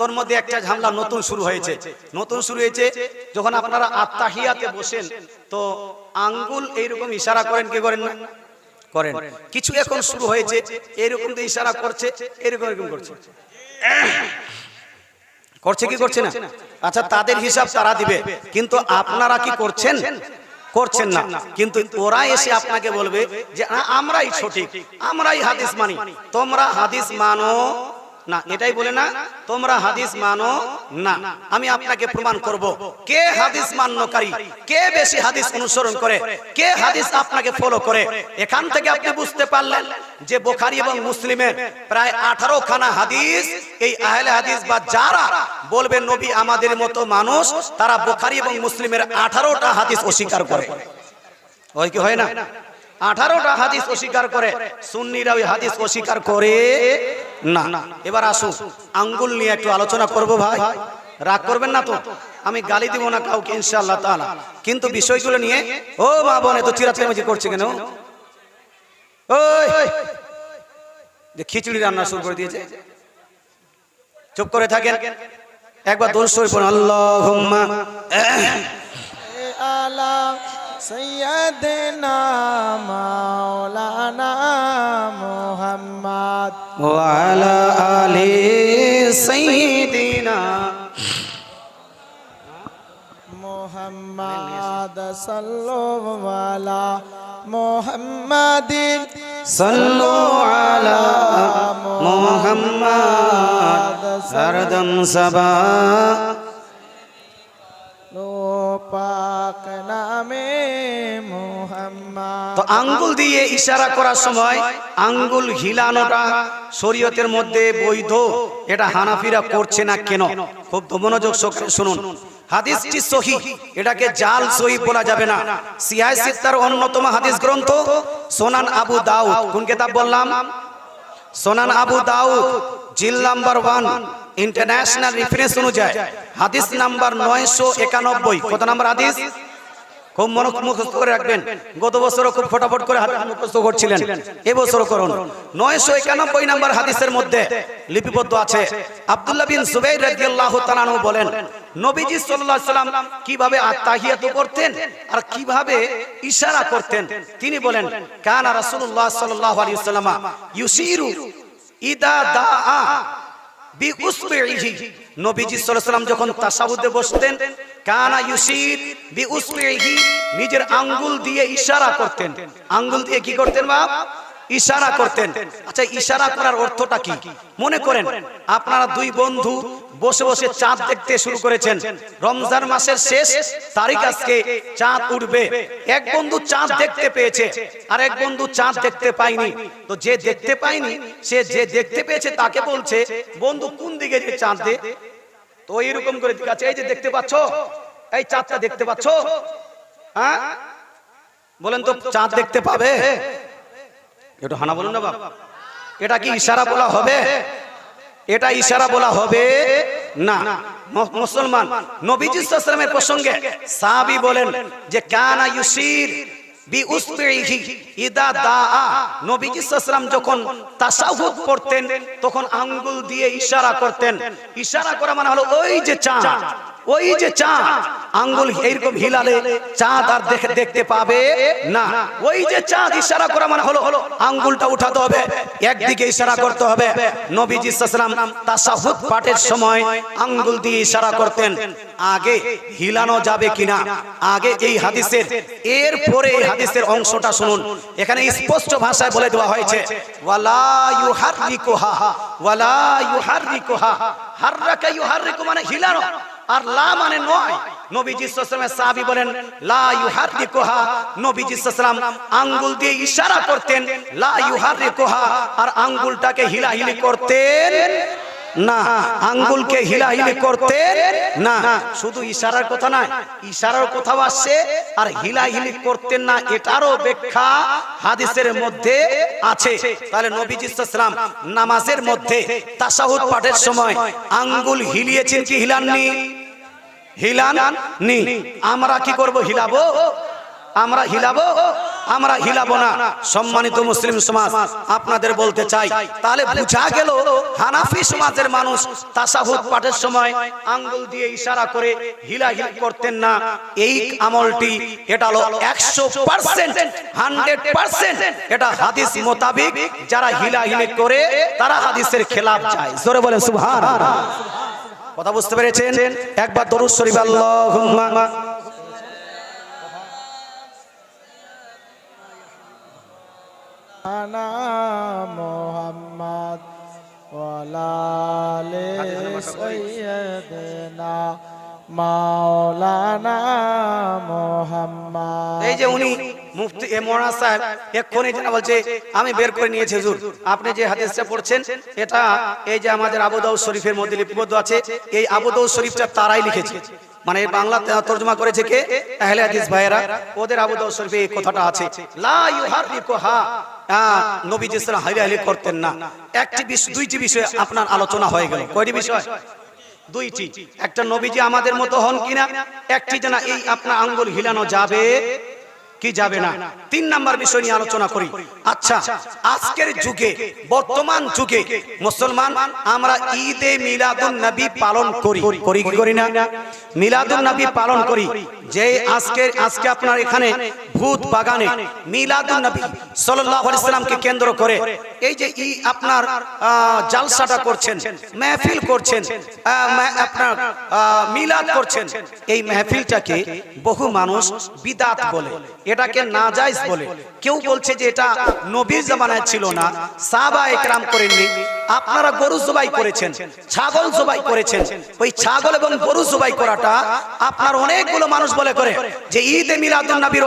তোর মধ্যে একটা ঝামেলা নতুন শুরু হয়েছে। নতুন শুরু হয়েছে, যখন আপনারা আত্মাহিয়াতে বসেন, তো আঙ্গুল এইরকম ইশারা করেন, কি করেন না? করেন। কিছু এখন শুরু হয়েছে এরকম দিয়ে ইশারা করছে এরকম এরকম করছে। করছে কি করছে না? আচ্ছা তাদের হিসাব তারা দিবে, কিন্তু আপনারা কি করছেন? করছেন না। কিন্তু ওরা এসে আপনাকে বলবে যে আমরাই সঠিক, আমরাই হাদিস মানি। তোমরা হাদিস মানো না, এটাই বলে না, তোমরা হাদিস মানো না। আমি আপনাকে প্রমাণ করব। কে হাদিস মান্যকারী? কে বেশি হাদিস অনুসরণ করে? কে হাদিস আপনাকে ফলো করে? এখান থেকে আপনি বুঝতে পারলেন যে বোখারি এবং মুসলিমের প্রায় আঠারো খানা হাদিস, এই আহলে হাদিস বা যারা বলবে নবী আমাদের মতো মানুষ, তারা বোখারি এবং মুসলিমের আঠারোটা হাদিস অস্বীকার করে। ওই কি হয় না? আঠারোটা হাদিস অস্বীকার করে, সুন্নিরা ওই হাদিস অস্বীকার করে না। এবার আসুন, আঙ্গুল নিয়ে একটু আলোচনা করব ভাই। রাগ করবেন না তো? আমি গালি দিব না কাউকে, ইনশাআল্লাহ তাআলা। কিন্তু বিষয়গুলো নিয়ে, ও মা বোন, এত চিরাচিরামিচি করছে কেন? ওই! যে খিচুড়ি রান্না শুরু করে দিয়েছে। চুপ করে থাকেন। একবার দোষ আল্লাহুম্মা। আলা সৈয়দনা মাওলানা মুহাম্মদ وعلى آل سيدنا মুহাম্মদ সাল্লাল্লাহু আলা মুহাম্মাদিন صلوا على محمد سردم سبا তো আঙ্গুল দিয়ে ইশারা করার সময় আঙ্গুল হিলানোটা শরীয়তের মধ্যে বৈধ, এটা হানাফিরা করছে না কেন? খুব মনোযোগ শুনুন। এটাকে জাল বলা যাবে না। অন্যতম হাদিস গ্রন্থ সোনান আবু বললাম? সোনান আবু জিল নাম্বার ওয়ান, ইন্টারন্যাশনাল রেফারেন্স অনুযায়ী। হাদিস নাম্বার নয়শো একানব্বই। কত নাম্বার হাদিস? খুব মনে মুখস্থ করে রাখবেন। গত বছরও খুব ফটাফট করে হাদিস মুখস্থ করছিলেন। এবছরও করুন। নয়শো একানব্বই নাম্বার হাদিসের মধ্যে লিপিবদ্ধ আছে। আব্দুল্লাহ বিন সুবাইর রাদিয়াল্লাহু তাআলা বলেন, নবীজি সাল্লাল্লাহু আলাইহি সাল্লাম কীভাবে আত্তাহিয়াত করতেন আর কীভাবে ইশারা করতেন? তিনি বলেন, কানা রাসূলুল্লাহ সাল্লাল্লাহু আলাইহি ওয়াসাল্লাম ইউসিরু ইদা দাআ বি উসবিহি নবীজি সাল্লাল্লাহু আলাইহি সাল্লাম যখন তাসাবুদে বসতেন কানা ইউসিদ বি উসমিহি নিজের আঙ্গুল দিয়ে ইশারা করতেন। আঙ্গুল দিয়ে কি করতেন বাপ? ইশারা করতেন। আচ্ছা ইশারা করার অর্থটা কি? মনে করেন আপনারা দুই বন্ধু বসে বসে চাঁদ দেখতে শুরু করেছেন। রমজান মাসের শেষ তারিখ আজকে চাঁদ উঠবে। এক বন্ধু চাঁদ দেখতে পেয়েছে আর এক বন্ধু চাঁদ দেখতে পায়নি। তো যে দেখতে পায়নি, সে যে দেখতে পেয়েছে তাকে বলছে, বন্ধু, কোন দিকে যে চাঁদ দে? তো এইরকম করে আছে, এই যে দেখতে পাচ্ছ, এই চাঁদটা দেখতে পাচ্ছ। হ্যাঁ? বলেন তো, চাঁদ দেখতে পাবে? একটু হানা বলুন না বাবা এটা কি ইশারা বলা হবে? এটা ইশারা বলা হবে না। মুসলমান নবীজি সাল্লামের প্রসঙ্গে সাহাবি বলেন যে কানা ইউসির যখন তাশাহুদ পড়তেন তখন আঙ্গুল দিয়ে ইশারা করতেন। ইশারা করা মানে হলো ওই যে চাঁদ। ওই যে চাঁদ আঙ্গুল এইরকম হিলালে চাঁদ আর দেখে দেখতে পাবে না। ওই যে চাঁদ ইশারা করা মানে হলো হলো আঙ্গুলটা উঠাতে হবে একদিকে ইশারা করতে হবে। নবীজি সাল্লাম তাশাহুদ পাঠের সময় আঙ্গুল দিয়ে ইশারা করতেন। আগে হিলানো যাবে কিনা? আগে এই হাদিসের এর পরে এই হাদিসের অংশটা শুনুন। এখানে স্পষ্ট ভাষায় বলে দেওয়া হয়েছে ওয়ালা ইউহাররিকুহা ওয়ালা ইউহাররিকুহা হাররাকা ইউহাররিকু মানে হিলানো আর লা মানে নয়। নবীজি সাল্লাল্লাহু সাহাবী বলেন, লা ইউহাররিকুহা নবীজি সাল্লাল্লাহু আঙ্গুল দিয়ে ইশারা করতেন, লা ইউহাররিকুহা আর আঙ্গুলটাকে হিলাহিলি করতেন। না আঙ্গুলকে হিলাহিলি করতেন না। শুধু ইশারার কথা নয় ইশারার কথাও আসছে আর হিলাহিলি করতেন না এটারও ব্যাখ্যা হাদিসের মধ্যে আছে। তাহলে নবীজি সাল্লাল্লাহু নামাজের মধ্যে তাশাহুদ পাঠের সময় আঙ্গুল হিলিয়েছেন কি হিলাননি? হিলান নি আমরা কি করব? হিলাবো? আমরা হিলাবো? আমরা হিলাবো না। সম্মানিত মুসলিম সমাজ আপনাদের বলতে চাই তাহলে বুঝা গেল হানাফি সমাজের মানুষ তাসাহুদ পাঠের সময় আঙ্গুল দিয়ে ইশারা করে হিলাহিলি করতেন না। এই আমলটি এটা হলো একশো পার্সেন্ট হান্ড্রেড পার্সেন্ট এটা হাদিস মোতাবিক যারা হিলা হিলাহিলি করে তারা হাদিসের খেলাফ যায় জোরে বলেন সুবহান কথা বুঝতে পেরেছেন? একবার দরুদ শরীফ আল্লাহুম্মা। আনা মোহাম্মদ ওয়ালালে সৈয়দনা মাওলানা মোহাম্মদ। এই যে উনি মুফতি এ সাহেব এক্ষুনি যেটা বলছে, আমি বের করে নিয়েছি, হুজুর। আপনি যে হাদিসটা পড়ছেন, এটা এই যে আমাদের আবু দাউদ শরীফের মধ্যে লিপিবদ্ধ আছে, এই আবু দাউদ শরীফটা তারাই লিখেছে। মানে বাংলা তর্জমা করেছে কে? আহলে হাদিস ভাইয়েরা, ওদের আবু দাউদ শরীফে এই কথাটা আছে। লা ইউহারিকুহা সাল্লাল্লাহু আলাইহি হাইলি করতেন না। একটি বিষয় দুইটি বিষয়ে আপনার আলোচনা হয়ে গেল। কয়টি বিষয়? দুইটি। একটা নবীজি আমাদের মতো হন কিনা? একটি যেন এই আপনার আঙ্গুল হিলানো যাবে কি যাবে না? তিন নাম্বার বিষয় নিয়ে আলোচনা করি। আচ্ছা আজকের যুগে, বর্তমান যুগে মুসলমান আমরা ঈদে মিলাদুন নবী পালন করি। করি করি না? মিলাদুন নবী পালন করি। যে আজকে আজকে আপনার এখানে ভূত বাগানে মিলাদুন নবী সাল্লাল্লাহু আলাইহি সাল্লামকে কেন্দ্র করে এই যে ই আপনার জালসাটা করছেন, মেহফিল করছেন আপনার মিলাদ করছেন, এই মেহফিলটাকে বহু মানুষ বিদাত বলে, এটাকে নাজাইজ বলে। কেউ বলছে যে এটা নবীর জামানায় ছিল না সাহাবা একরাম করেননি। আপনারা গরু জবাই করেছেন, ছাগল জবাই করেছেন। ওই ছাগল এবং গরু জবাই করাটা আপনার অনেকগুলো মানুষ বলে করে যে ঈদে মিলাদুন নবীর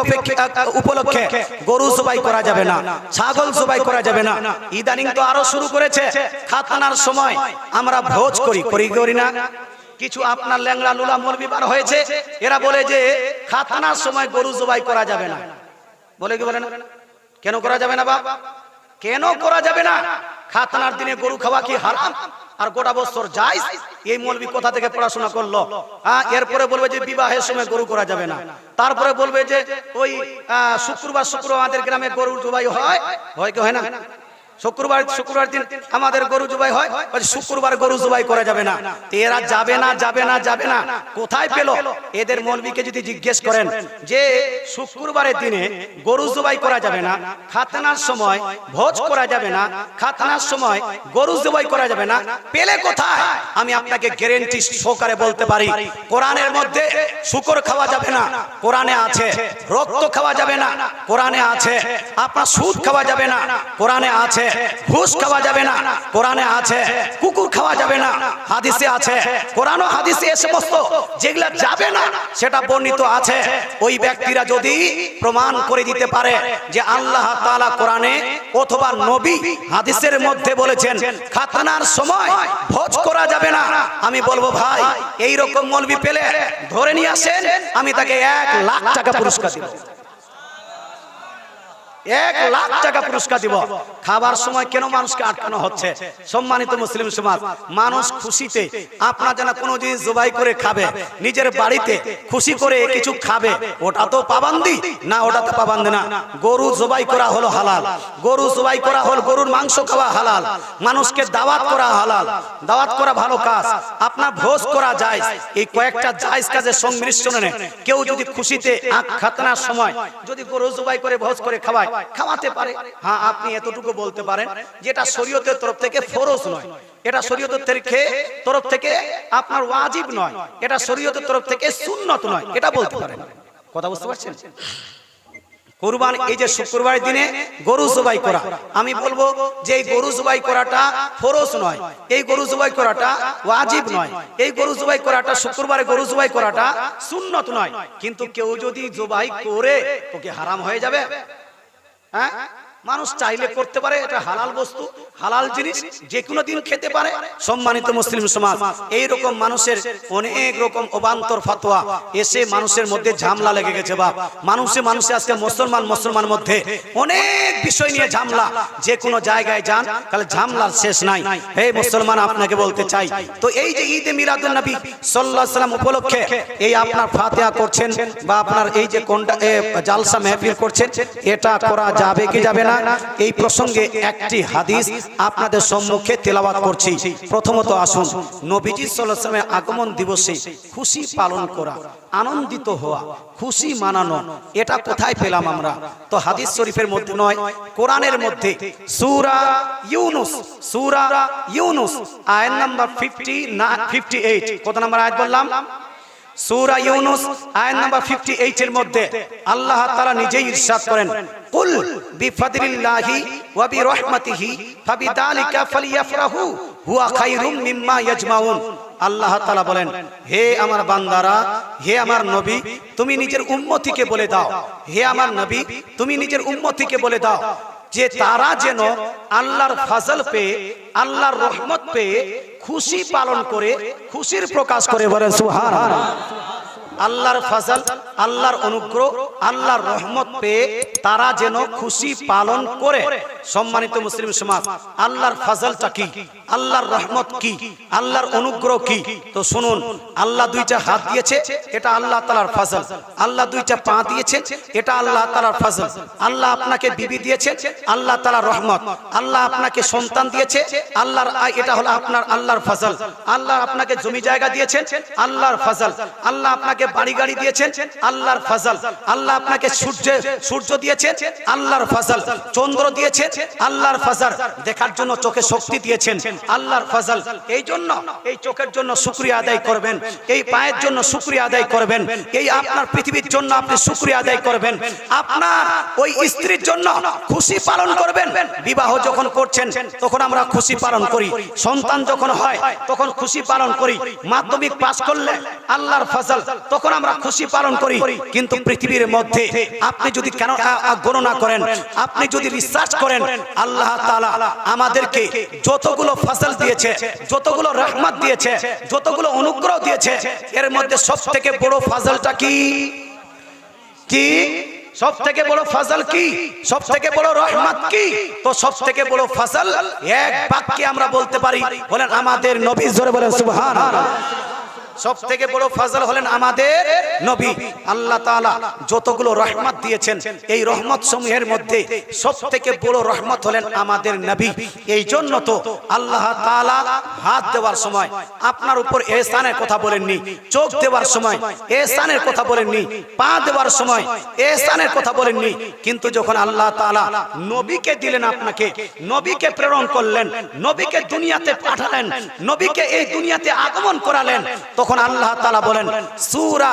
উপলক্ষে গরু জবাই করা যাবে না, ছাগল জবাই করা যাবে না। ইদানিং তো আরও শুরু করেছে, খাতনার সময় আমরা ভোজ করি করি করি না? কিছু আপনার ল্যাংড়া লুলা মলবি বার হয়েছে, এরা বলে যে খাতনার সময় গরু জবাই করা যাবে না। বলে কি বলে না? কেন করা যাবে না বাপ? কেন করা যাবে না? খাতনার দিনে গরু খাওয়া কি হারাম? আর গোটা বছর যাই এই মৌলবি কোথা থেকে পড়াশোনা করল? হ্যাঁ এরপরে বলবে যে বিবাহের সময় গরু করা যাবে না। তারপরে বলবে যে ওই শুক্রবার শুক্রবার আমাদের গ্রামে গরু জবাই হয়। হয় কি হয় না? শুক্রবার শুক্রবার দিন আমাদের গরু জবাই হয়। শুক্রবার গরু জবাই করা যাবে না। এরা যাবে না যাবে না যাবে না। কোথায় পেল? এদের মৌলবীকে যদি জিজ্ঞেস করেন যে, শুক্রবারের দিনে গরু জবাই করা যাবে না, খাতনার সময় ভোজ করা যাবে না, খাতনার সময় গরু জবাই করা যাবে না, পেলে কোথায়? আমি আপনাকে গ্যারেন্টি সহকারে বলতে পারি, কোরআনের মধ্যে শুকর খাওয়া যাবে না, কোরআনে আছে, রক্ত খাওয়া যাবে না, কোরআনে আছে, আপনার সুদ খাওয়া যাবে না, কোরআনে আছে ঘুষ খাওয়া যাবে না, কোরআনে আছে, কুকুর খাওয়া যাবে না, হাদিসে আছে কোরআন হাদিসে এ সমস্ত যেগুলা যাবে না, সেটা বর্ণিত আছে। ওই ব্যক্তিরা যদি প্রমাণ করে দিতে পারে যে আল্লাহ তাআলা কোরআনে অথবা নবী হাদিসের মধ্যে বলেছেন, খাতনার সময় ভোজ করা যাবে না। আমি বলব ভাই এই রকম মলবি পেলে ধরে নিয়ে আসেন, আমি তাকে এক লাখ টাকা পুরস্কার দিব। এক লাখ টাকা পুরস্কার দিব। খাবার সময় কেন মানুষকে আটকানো হচ্ছে? সম্মানিত মুসলিম সমাজ মানুষ খুশিতে আপনার যেন কোনো জিনিস জবাই করে খাবে নিজের বাড়িতে খুশি করে কিছু খাবে ওটা তো পাবান্দি। না ওটা তো পাবান্দি না। গরু জবাই করা হলো হালাল। গরু জবাই করা হলো গরুর মাংস খাওয়া হালাল। মানুষকে দাওয়াত করা হালাল। দাওয়াত করা ভালো কাজ। আপনার ভোজ করা যায় এই কয়েকটা জায়জ। কাজের সংমিশ্রণে কেউ যদি খুশিতে আখ খাতনার সময় যদি গরু জবাই করে ভোজ করে খাওয়ায় খাওয়াতে পারে। হ্যাঁ আপনি এতটুকু বলতে পারেন যেটা শরীয়তের তরফ থেকে ফরজ নয়। এটা শরীয়তের থেকে তরফ থেকে আপনার ওয়াজিব নয়। এটা শরীয়তের তরফ থেকে সুন্নত নয়। এটা বলতে পারেন। কথা বুঝতে পারছেন? কুরবান, এই যে শুক্রবার দিনে গরু জবাই করা। আমি বলব যে এই গরু জবাই করাটা ফরজ নয়। এই গরু জবাই করাটা ওয়াজিব নয়। এই গরু জবাই করাটা, শুক্রবারে গরু জবাই করাটা সুন্নত নয়। কিন্তু কেউ যদি জবাই করে, তোকে হারাম হয়ে যাবে। হ্যাঁ মানুষ চাইলে করতে পারে, এটা হালাল বস্তু, হালাল জিনিস, যে কোনো দিন খেতে পারে। সম্মানিত মুসলিম সমাজ এই রকম মানুষের অনেক রকম অবান্তর ফতোয়া, এসে মানুষের মধ্যে ঝামলা লেগে গেছে বাপ। মানুষে মানুষে আজকে মুসলমান মুসলমান মধ্যে অনেক বিষয় নিয়ে ঝামলা। যে কোনো জায়গায় যান, তাহলে ঝামলার শেষ নাই। হে মুসলমান, আপনাকে বলতে চাই, তো এই যে ঈদে মিলাদুল নবী সাল্লাল্লাহু আলাইহি সাল্লাম উপলক্ষে এই আপনার ফাতিহা করছেন বা আপনার এই যে কোনটা জালসা মেহফিল করছেন, এটা করা যাবে কি যাবে না? এই প্রসঙ্গে একটি হাদিস আপনাদের সম্মুখে তেলাওয়াত করছি। প্রথমত আসুন, নবীজি সাল্লামের আগমন দিবসে খুশি পালন করা, আনন্দিত হওয়া, খুশি মানানো, এটা কোথায় পেলাম আমরা? তো হাদিস শরীফের মধ্যে নয়, কোরআনের মধ্যে সূরা ইউনুস সূরা ইউনুস, আয়াত নাম্বার 50 না 58 কত নাম্বার আয়াত বললাম? সূরা ইউনুস, আয়াত নাম্বার 58 এর মধ্যে আল্লাহ তাআলা নিজেই ইরশাদ করেন, কুল বিফাদলিল্লাহি ওয়া বিরহমাতিহি ফাবিদালিকা হুয়া খায়রুম মিম্মা ইয়াজমাউন। আল্লাহ তাআলা বলেন, হে আমার বান্দারা, হে আমার নবী, তুমি নিজের উম্মতিকে বলে দাও। হে আমার নবী, তুমি নিজের উম্মতিকে বলে দাও। যে তারা যেন আল্লাহর ফাজল পেয়ে আল্লাহর রহমত পেয়ে খুশি পালন করে খুশির প্রকাশ করে বলে সুহার আল্লাহর ফাজল আল্লাহর অনুগ্রহ আল্লাহর রহমত পেয়ে তারা যেন খুশি পালন করে। সম্মানিত মুসলিম সমাজ আল্লাহর ফাজলটা কি? আল্লাহর রহমত কি? আল্লাহর অনুগ্রহ কি? তো শুনুন, আল্লাহ দুইটা হাত দিয়েছে, এটা আল্লাহ তালার ফজল। আল্লাহ দুইটা পা দিয়েছে, এটা আল্লাহ তালার ফজল। আল্লাহ আপনাকে বিবি দিয়েছে, আল্লাহ তালার রহমত। আল্লাহ আপনাকে সন্তান দিয়েছে, আল্লাহর এটা হলো আপনার আল্লাহর ফজল। আল্লাহ আপনাকে জমি জায়গা দিয়েছেন আল্লাহর ফজল। আল্লাহ আপনাকে বাড়ি গাড়ি দিয়েছেন আল্লাহর ফজল। আল্লাহ আপনাকে সূর্য সূর্য দিয়েছেন আল্লাহর ফজল। চন্দ্র দিয়েছেন আল্লাহর ফজল। দেখার জন্য চোখে শক্তি দিয়েছেন। আল্লাহর ফজল। এই জন্য এই চোখের জন্য শুক্রিয়া আদায় করবেন, এই পায়ের জন্য শুক্রিয়া আদায় করবেন, এই আপনার পৃথিবীর জন্য আপনি শুক্রিয়া আদায় করবেন। আপনার ওই স্ত্রীর জন্য খুশি পালন করবেন। বিবাহ যখন করছেন, তখন আমরা খুশি পালন করি। সন্তান যখন হয়, তখন খুশি পালন করি। মাধ্যমিক পাস করলে আল্লাহর ফজল, তখন আমরা খুশি পালন করি। কিন্তু পৃথিবীর মধ্যে আপনি যদি কেন গণনা করেন, আপনি যদি রিসার্চ করেন, আল্লাহ তাআলা আমাদেরকে যতগুলো ফসল দিয়েছে, যতগুলো রহমত দিয়েছে, যতগুলো অনুগ্রহ দিয়েছে, এর মধ্যে সব থেকে বড় ফসলটা কি? কি? সব থেকে বড় ফসল কি? সব থেকে বড় রহমত কি? তো সব থেকে বড় ফসল এক বাক্যে আমরা বলতে পারি, বলেন আমাদের নবী জোরে বলেন, সুবহানাল্লাহ। সব থেকে বড় ফজল হলেন আমাদের নবী। আল্লাহ যতগুলো রহমত দিয়েছেন, এই রহমত সমূহের মধ্যে সব থেকে বড় রহমত হলেন আমাদের নবী। এই জন্য তো আল্লাহ হাত দেওয়ার সময় আপনার উপর এহসানের কথা বলেননি, চোখ দেওয়ার সময় এহসানের কথা বলেননি, পা দেওয়ার সময় এহসানের কথা বলেননি। কিন্তু যখন আল্লাহ তাআলা নবীকে দিলেন আপনাকে, নবীকে প্রেরণ করলেন, নবীকে দুনিয়াতে পাঠালেন, নবীকে এই দুনিয়াতে আগমন করালেন, তখন আল্লাহ তালা বলেন, সূরা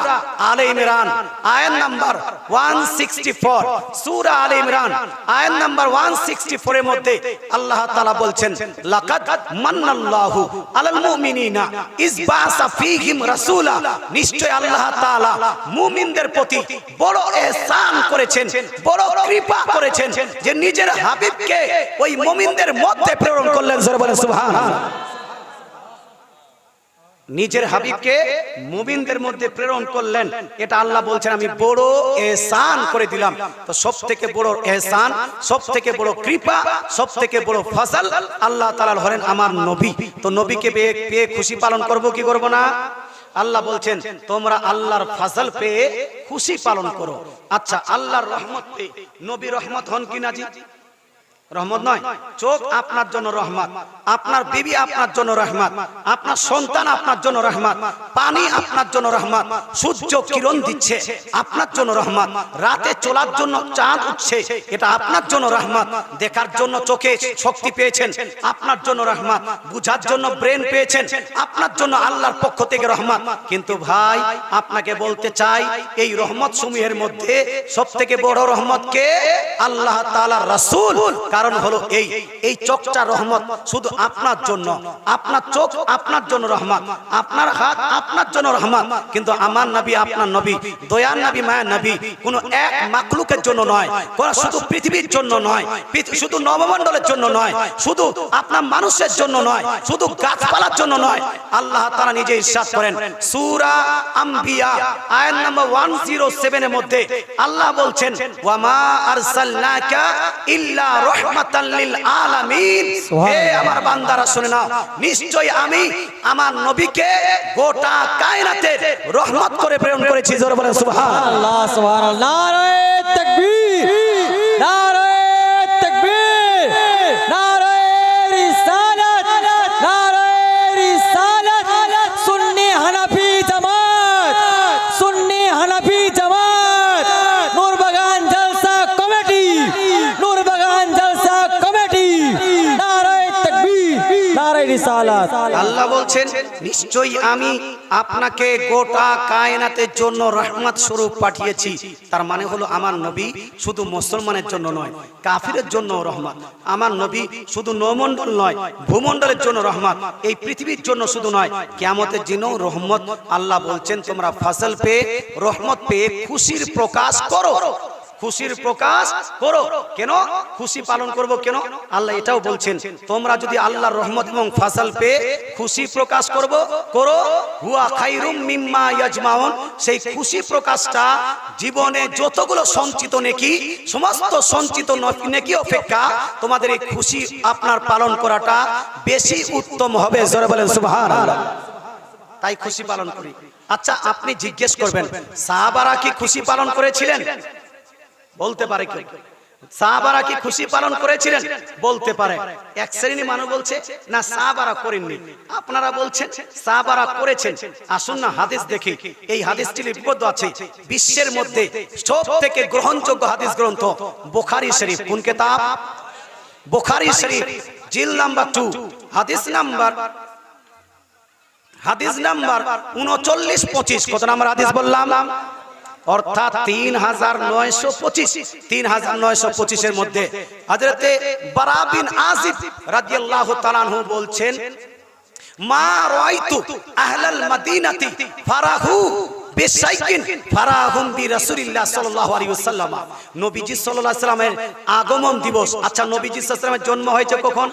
আলে ইমরান, আয়াত নাম্বার 164 সূরা আলে ইমরান, আয়াত নাম্বার 164 এর মধ্যে আল্লাহ তালা বলছেন, লাকাদ মান্নাল্লাহু আলাল মুমিনিনা, ইজ বাসা ফীহিম রাসূলা, নিশ্চয় আল্লাহ তাআলা মুমিনদের প্রতি বড় ihsan করেছেন, বড় কৃপা করেছেন, যে নিজের হাবিবকে ওই মুমিনদের মধ্যে প্রেরণ করলেন। জোরে বলেন, সুবহানাল্লাহ। নিজের হাবিবকে মুমিনদের মধ্যে প্রেরণ করলেন। এটা আল্লাহ বলছেন আমি বড় এহসান করে দিলাম। তো সব থেকে বড় এহসান সব থেকে বড় কৃপা সব থেকে বড় ফসল আল্লাহ তাআলা হলেন আমার নবী। তো নবীকে পেয়ে পেয়ে খুশি পালন করব কি করব না? আল্লাহ বলছেন তোমরা আল্লাহর ফজল পেয়ে খুশি পালন করো। আচ্ছা আল্লাহর রহমত পেয়ে নবী রহমত হন কিনা জি রহমত নয়। চোখ আপনার জন্য রহমত। আপনার বিবি আপনার জন্য রহমত। আপনার সন্তান আপনার জন্য রহমত। পানি আপনার জন্য রহমত। সূর্য কিরণ দিচ্ছে, আপনার জন্য রহমত। রাতে চলার জন্য চাঁদ উঠছে, এটা আপনার জন্য রহমত। দেখার জন্য চোখে শক্তি পেয়েছেন, আপনার জন্য রহমত। বুঝার জন্য ব্রেন পেয়েছেন, আপনার জন্য আল্লাহর পক্ষ থেকে রহমত। কিন্তু ভাই, আপনাকে বলতে চাই, এই রহমত সমূহের মধ্যে সব থেকে বড় রহমত কে? আল্লাহ তাআলা রাসূল। কারণ হলো এই এই চোখটা রহমত, শুধু আপনার জন্য। আপনার চোখ আপনার জন্য রহমত, আপনার হাত আপনার জন্য রহমত। কিন্তু আমার নবী, আপনার নবী, দয়ার নবী, মায়ের নবী, কোনো এক মাকলুকের জন্য নয়, কোন শুধু পৃথিবীর জন্য নয় শুধু নবমণ্ডলের জন্য নয়, শুধু আপনার মানুষের জন্য নয়, শুধু গাছপালার জন্য নয়। আল্লাহ তারা নিজে ইরশাদ করেন, সূরা আম্বিয়া, আয়াত নম্বর 107 এর মধ্যে আল্লাহ বলছেন ওয়ামা আরসালনাকা ইল্লা রাহমাতাল লিল আলামিন। হে আমার বান্দারা শুনে নাও। নিশ্চয়ই আমি আমার নবীকে গোটা রহমত করে প্রেরণ করেছি। জোরে বলেন সুবহানাল্লাহ। নারায়ে তাকবীর। বলছেন, নিশ্চয়ই আমি আপনাকে গোটা কায়নাতের জন্য রহমত স্বরূপ পাঠিয়েছি। তার মানে হলো আমার নবী শুধু মুসলমানের জন্য নয়, কাফিরের জন্য রহমত। আমার নবী শুধু নমণ্ডল নয়, ভূমণ্ডলের জন্য রহমত। এই পৃথিবীর জন্য শুধু নয় কেমতের জন্য রহমত আল্লাহ বলছেন, তোমরা ফসল পেয়ে, রহমত পেয়ে খুশির প্রকাশ করো। খুশির প্রকাশ করো। কেন? খুশি পালন করব কেন? আল্লাহ এটাও বলছেন, তোমরা যদি আল্লাহর রহমত এবং ফাসাল পেয়ে খুশি প্রকাশ করব, করো। হুয়া খাইরুম মিম্মা ইয়াজমাউন। সেই খুশি প্রকাশটা জীবনে যতগুলো সঞ্চিত নেকি, সমস্ত সঞ্চিত নেকি অপেক্ষা তোমাদের এই খুশি আপনার পালন করাটা বেশি উত্তম হবে। জোরে বলেন, সুবহানাল্লাহ। তাই খুশি পালন করি। আচ্ছা আপনি জিজ্ঞেস করবেন, সাহাবারা কি খুশি পালন করেছিলেন? বলতে পারে কি সাহাবারা কি খুশি পালন করেছিলেন? বলতে পারে। এক শ্রেণি মানুষ বলছে, না, সাহাবারা করেননি। আপনারা বলছেন, সাহাবারা করেছেন। আসুন না হাদিস দেখি। এই হাদিসটি লিপিবদ্ধ আছে। বিশ্বের মধ্যে সব থেকে গ্রহণযোগ্য হাদিস গ্রন্থ বুখারী শরীফ। কোন কিতাব? বুখারী শরীফ, জিল নাম্বার টু। হাদিস নাম্বার হাদিস নাম্বার উনচল্লিশ, পঁচিশ। কত নাম্বার হাদিস বললাম? অর্থাৎ তিন হাজার নয়শো পঁচিশ, তিন হাজার নয়শো পঁচিশের মধ্যে হাজরতে বারাবিন আসিফ রাদিয়াল্লাহু তাআলাহু বলছেন, মা রাইতু আহলাল মাদিনাতি ফারাহু বিশাইকিন ফারাহুম বি রাসূলিল্লাহ সাল্লাল্লাহু আলাইহি ওয়াসাল্লাম। নবীজি সাল্লাল্লাহু আলাইহি ওয়াসাল্লামের আগমন দিবস আচ্ছা নবীজি সাল্লাল্লাহু আলাইহি ওয়াসাল্লামের জন্ম হয়েছে কখন?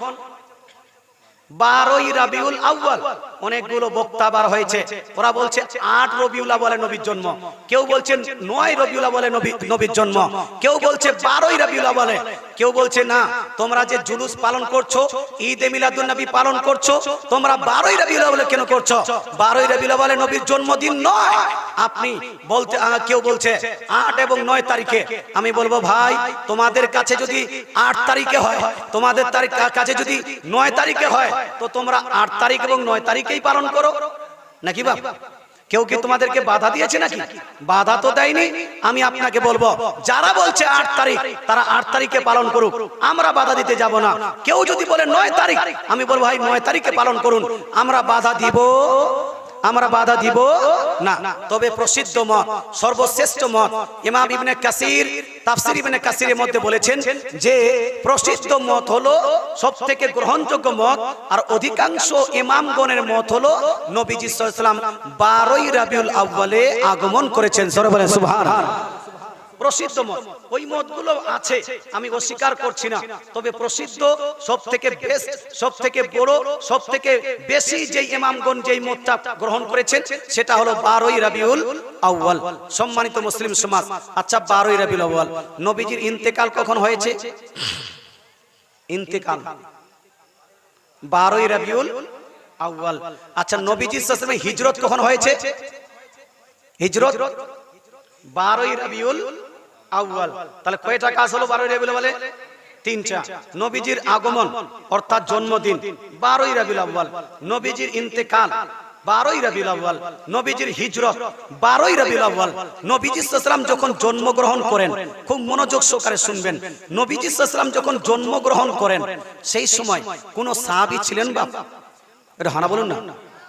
বারোই রাবিউল আউয়াল। অনেকগুলো বক্তা বার হয়েছে। ওরা বলছে, আট রবিউলা বলে নবীর জন্ম। কেউ বলছেন, নয় রবিউলা বলে নবীর জন্ম। কেউ বলছে, বারোই রবিউলা বলে কেউ বলছে, না, তোমরা যে জুলুস পালন করছ, ঈদ এ মিলাদুন নবী পালন করছ, তোমরা বারোই রবিউলা বলে কেন করছ? বারোই রবিউলা বলে নবীর জন্মদিন নয়। আপনি বলতে কেউ বলছে, আট এবং নয় তারিখে। আমি বলব, ভাই, তোমাদের কাছে যদি আট তারিখে হয়, তোমাদের তারিখ কাছে যদি নয় তারিখে হয় তো তোমরা আট তারিখ এবং নয় তারিখেই পালন করো। নাকি বাপ? কেউ কি তোমাদেরকে বাধা দিয়েছে নাকি? বাধা তো দেয়নি। আমি আপনাকে বলব, যারা বলছে আট তারিখ, তারা আট তারিখে পালন করুক। আমরা বাধা দিতে যাব না। কেউ যদি বলে নয় তারিখ, আমি বলব, ভাই, নয় তারিখে পালন করুন। আমরা বাধা দিব। আমরা বাধা দিব? না। তবে প্রসিদ্ধ মত, সর্বশ্রেষ্ঠ মত ইমাম ইবনে কাসির, তাফসির ইবনে কাসিরের মধ্যে বলেছেন যে, প্রসিদ্ধ মত হলো সবথেকে গ্রহণযোগ্য মত আর অধিকাংশ ইমামগণের মত হলো নবীজি সাল্লাল্লাহু আলাইহি ওয়াসাল্লাম 12ই রাবিউল আউয়ালে আগমন করেছেন। সর্বলে সুবহানাল্লাহ। প্রসিদ্ধ মত। ওই মতগুলো আছে, আমি অস্বীকার করছি না। তবে প্রসিদ্ধ সব থেকে বেস্ট সব থেকে বড় সব থেকে বেশি যে ইমামগণ যেই মতটা গ্রহণ করেছেন, সেটা হলো বারোই রাবিউল আউয়াল, সম্মানিত মুসলিম সমাজ। আচ্ছা বারোই রাবিউল আউয়াল, নবীজির ইন্তেকাল কখন হয়েছে? ইন্তেকাল। বারোই রাবিউল আউয়াল। আচ্ছা নবীজির হিজরত কখন হয়েছে? হিজরত বারোই রবিউল তাহলে কয়টা কাজ হলো বারোই রবিউল বলে নবীজির যখন জন্মগ্রহণ করেন, খুব মনোযোগ সহকারে শুনবেন। নবীজি যখন জন্মগ্রহণ করেন, সেই সময় কোন সাহাবী ছিলেন বা? এটা হানা বলুন না।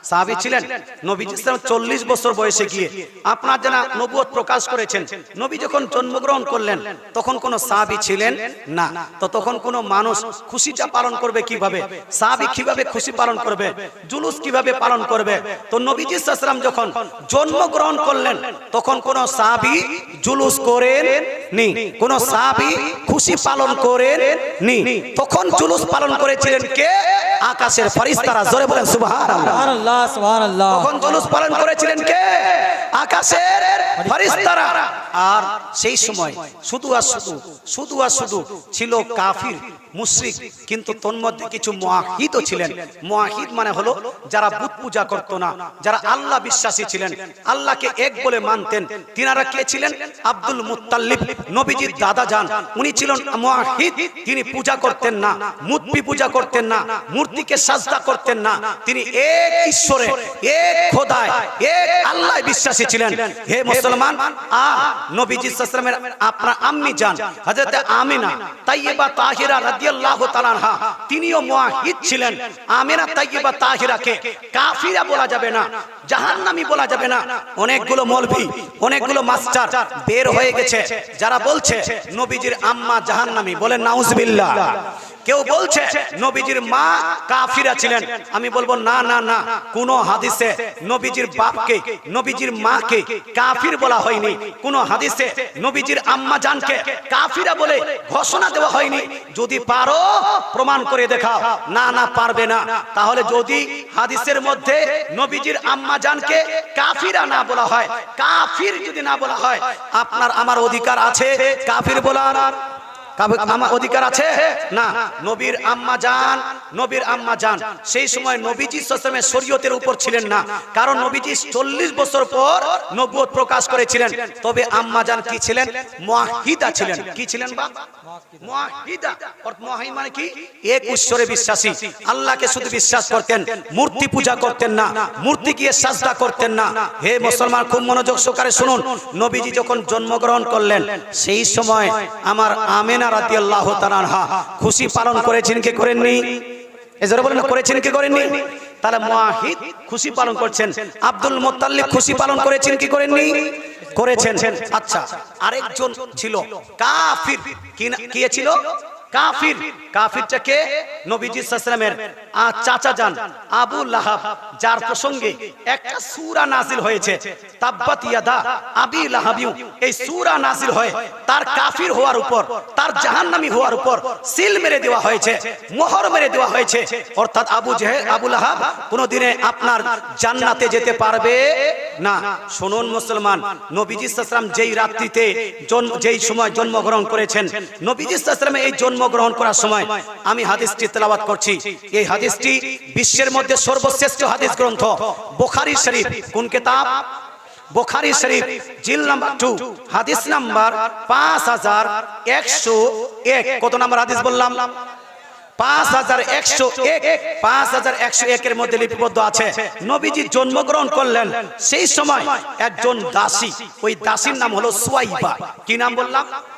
সাহাবি ছিলেন। নবীজি ইসলাম চল্লিশ বছর বয়সে গিয়ে আপনার যারা নবুয়ত প্রকাশ করেছেন নবী যখন জন্মগ্রহণ করলেন তখন কোনো সাহাবি ছিলেন না। তো তখন কোনো মানুষ খুশিটা পালন করবে কীভাবে? সাহাবি কীভাবে খুশি পালন করবে? জুলুস কীভাবে পালন করবে? তো নবীজি ইসলাম যখন জন্মগ্রহণ করলেন তখন কোনো সাহাবি জুলুস করেন নি। কোন সাহাবি খুশি পালন করেন নি। তখন জুলুস পালন করেছিলেন কে? আকাশের ফরিস্তারা জোরে বলেন সুবহানাল্লাহ সুবহানাল্লাহ। সুবহানাল্লাহ পালন করেছিলেন কে? আকাশের ফরিস্তারা আর সেই সময় শুধু আর শুধু শুধু আর শুধু ছিল কাফির। মুশরিক, কিন্তু তন্মধ্যে কিছু মুআহিদও ছিলেন। মুআহিদ মানে হলো যারা বুত পূজা করত না, যারা আল্লাহ বিশ্বাসী ছিলেন, আল্লাহকে এক বলে মানতেন। তিনারা কে ছিলেন? আব্দুল মুত্তাল্লিব নবীজির দাদা যান। উনি ছিলেন মুআহিদ, তিনি পূজা করতেন না, মূর্তি পূজা করতেন না, মূর্তিকে সাজদা করতেন না। তিনি এক ঈশ্বরে, এক খোদায়, এক আল্লাহ বিশ্বাসী ছিলেন। হে মুসলমান আ নবীজি সাল্লামের আপনার আম্মি যান। হযরত আমিনা, তাইয়্যিবা তাহিরা তিনিও মুআহিদ ছিলেন। আমিনা তাইয়্যিবা তাহিরাকে কাফিরা বলা যাবে না, জাহান্নামি বলা যাবে না। অনেকগুলো মলবি অনেকগুলো মাস্টার বের হয়ে গেছে, যারা বলছে, নবীজির আম্মা জাহান্নামি বলেন নাউজুবিল্লাহ। কেউ বলছে, নবীজির মা কাফিরা ছিলেন। আমি বলব, না না না, কোন হাদিসে নবীজির বাপকে, নবীজির মাকে কাফির বলা হয়নি। কোন হাদিসে নবীজির আম্মা জানকে কাফিরা বলে ঘোষণা দেওয়া হয়নি। যদি পারো, প্রমাণ করে দেখাও। না না, পারবে না। তাহলে যদি হাদিসের মধ্যে নবীজির আম্মা জানকে কাফিরা না বলা হয়, কাফির যদি না বলা হয়, আপনার, আমার অধিকার আছে কাফির বলার। আমার অধিকার আছে? না। নবীর আম্মা জান নবীর আম্মা জান সেই সময় নবীজি শরীয়তের উপর ছিলেন না। কারণ নবীজি চল্লিশ বছর পর নবুয়ত প্রকাশ করেছিলেন। তবে আম্মা জান কি ছিলেন? মুয়াহিদা ছিলেন। কি ছিলেন বা? মুয়াহিদা। অর্থ মুয়াহিদ মানে কি? এক ঈশ্বরে বিশ্বাসী। আল্লাহকে শুধু বিশ্বাস করতেন মূর্তি পূজা করতেন না মূর্তি গিয়ে সাজদা করতেন না। হে মুসলমান খুব মনোযোগ সহকারে শুনুন। নবীজি যখন জন্মগ্রহণ করলেন সেই সময় আমার আমেনা রাদিয়াল্লাহু আল্লাহ আনহা। খুশি পালন করেছেন কি করেননি? এজন্য বলেন, করেছেন কি করেননি? তাহলে মুয়াহিদ খুশি পালন করছেন। আব্দুল মুত্তালিব খুশি পালন করেছেন কি করেননি? করেছেন। আচ্ছা আরেকজন ছিল কাফির। কি ছিল? কাফির। কাফিরটা কে? নবীজি সাল্লামের চাচা যান, আবু লাহাব, যার প্রসঙ্গে একটা সূরা নাজিল হয়েছে, তাব্বাত ইয়াদা, আবি লাহাবিউ। এই সূরা নাজিল হয় তার কাফির হওয়ার উপর, তার জাহান্নামী হওয়ার উপর, সিল মেরে দেওয়া হয়েছে, মোহর মেরে দেওয়া হয়েছে। অর্থাৎ আবু জেহেল, আবু লাহাব কোনোদিনে আপনার জান্নাতে যেতে পারবে না। শুনুন মুসলমান, নবীজি সাল্লাম যেই রাত্রিতে জন্ম যেই সময় জন্মগ্রহণ করেছেন, নবীজি সাল্লাম এই জন্মগ্রহণ করার সময় আমি হাদিসটি তেলাওয়াত করছি। এই হাদিসটি বিশ্বের মধ্যে সর্বশ্রেষ্ঠ হাদিস গ্রন্থ, বুখারী শরীফ। কোন কিতাব? বুখারী শরীফ, জিল নাম্বার টু হাদিস নাম্বার পাঁচ হাজার একশো এক। কত নাম্বার হাদিস বললাম? সেই সময় একজন দাসী। ওই দাসীর নাম হলো সুয়াইবা। কি নাম বললাম?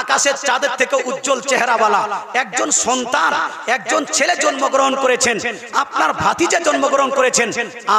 আকাশের চাঁদের থেকে উজ্জ্বল চেহারাওয়ালা একজন সন্তান, একজন ছেলে জন্মগ্রহণ করেছেন, আপনার ভাতিজা জন্মগ্রহণ করেছেন।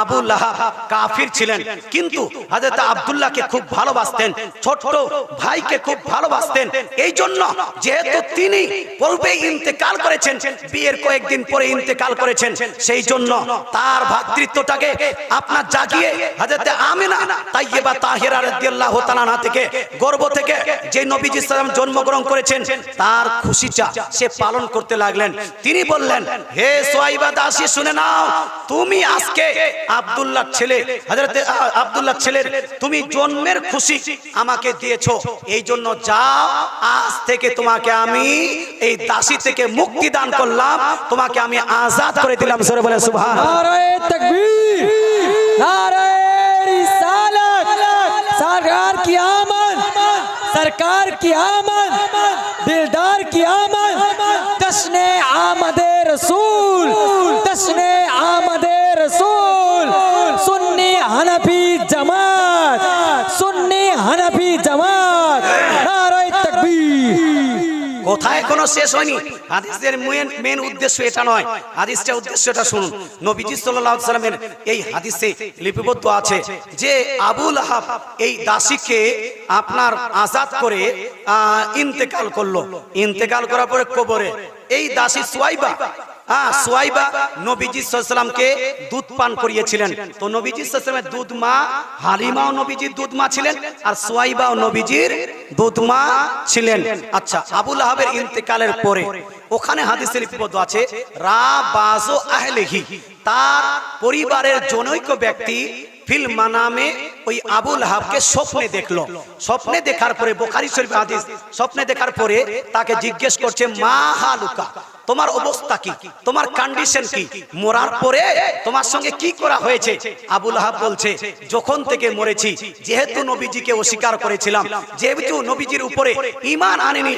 আবু লাহাব কাফির ছিলেন, কিন্তু হযরত আব্দুল্লাহকে খুব ভালোবাসতেন, ছোট্ট ভাইকে খুব ভালোবাসতেন। এই জন্য যেহেতু তিনি পূর্বে ইন্তেকাল করেছেন, বিয়ের কয়েকদিন পরে ইন্তেকাল করেছেন সেই জন্য তার ভ্রাতৃত্বটাকে আপনার জাগিয়ে হযরত আমিনা তাইয়্যিবা তাহিরা রাদিয়াল্লাহু থেকে, গর্ব থেকে যে নবীজি সালাম জন্মগ্রহণ করেছেন, তার খুশিটা সে পালন করতে লাগলেন। তিনি বললেন, হে সোয়াইবা দাসী, শুনে নাও, তুমি আজকে ছেলে হাজরতে ছেলের তুমি জন্মের খুশি আমাকে দিয়েছ। এই জন্য যাও, আজ থেকে তোমাকে আমি এই দাসী থেকে মুক্তি দান করলাম। তোমাকে আমি আজাদ করে দিলাম। সরে বলে সুভান তাকবীর রিসালাত সরকার কিয়ামত। सरकार की आमद दिलदार की आमद तस्ने आमद रसूल तस्ने आमद কোথায় কোনো শেষ হয়নি। হাদিসের মেন মেন উদ্দেশ্য এটা নয়। হাদিসটা উদ্দেশ্যটা শুনুন। নবীজি সাল্লাল্লাহু আলাইহি সাল্লামের এই হাদিসে লিপিবদ্ধ আছে যে আবুল আহাব এই দাসীকে আপনার আজাদ করে ইন্তেকাল করল। ইন্তেকাল করার পরে কবরে। এই দাসী সুয়াইবা হ্যাঁ সুয়াইবা নবীজি দুধ পান করিয়েছিলেন। তো নবীজির ছিলেন আর নবীজির ছিলেন। আচ্ছা ইন্তেকালের পরে ওখানে হাদিসে লিপিবদ্ধ আছে, রা বাজো তার পরিবারের জনৈক ব্যক্তি ফিল মানামে ওই আবুল হাবকে স্বপ্নে দেখল। স্বপ্নে দেখার পরে বোখারি শরীফ হাদিস, স্বপ্নে দেখার পরে তাকে জিজ্ঞেস করছে, মা হালুকা, তোমার অবস্থা কি? তোমার কন্ডিশন কি? মরার পরে তোমার সঙ্গে কি করা হয়েছে? আবুল হাব বলছে, যখন থেকে মরেছি, যেহেতু নবীজিকে অস্বীকার করেছিলাম, যেহেতু নবীজির উপরে ইমান আনেনি,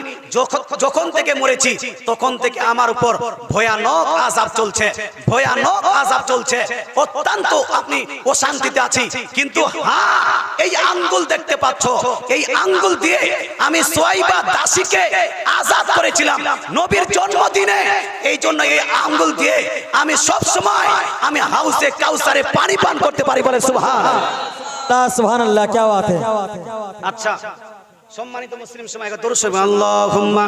যখন থেকে মরেছি, তখন থেকে আমার উপর ভয়ানক আজাব চলছে, ভয়ানক আজাব চলছে। অত্যন্ত আপনি অশান্তিতে আছি, কিন্তু এই আঙ্গুল দেখতে পাচ্ছ? এই আঙ্গুল দিয়ে আমি সোয়াইবা দাসীকে আজাদ করেছিলাম। নবীর জন্মদিনে এই জন্য এই আঙ্গুল দিয়ে আমি সব সময় আমি হাউসে কাউসারে পানি পান করতে পারি বলে সুবহান তা সুবহানাল্লাহ কি বাত আচ্ছা সম্মানিত মুসলিম সমাজ দর্শক আল্লাহুম্মা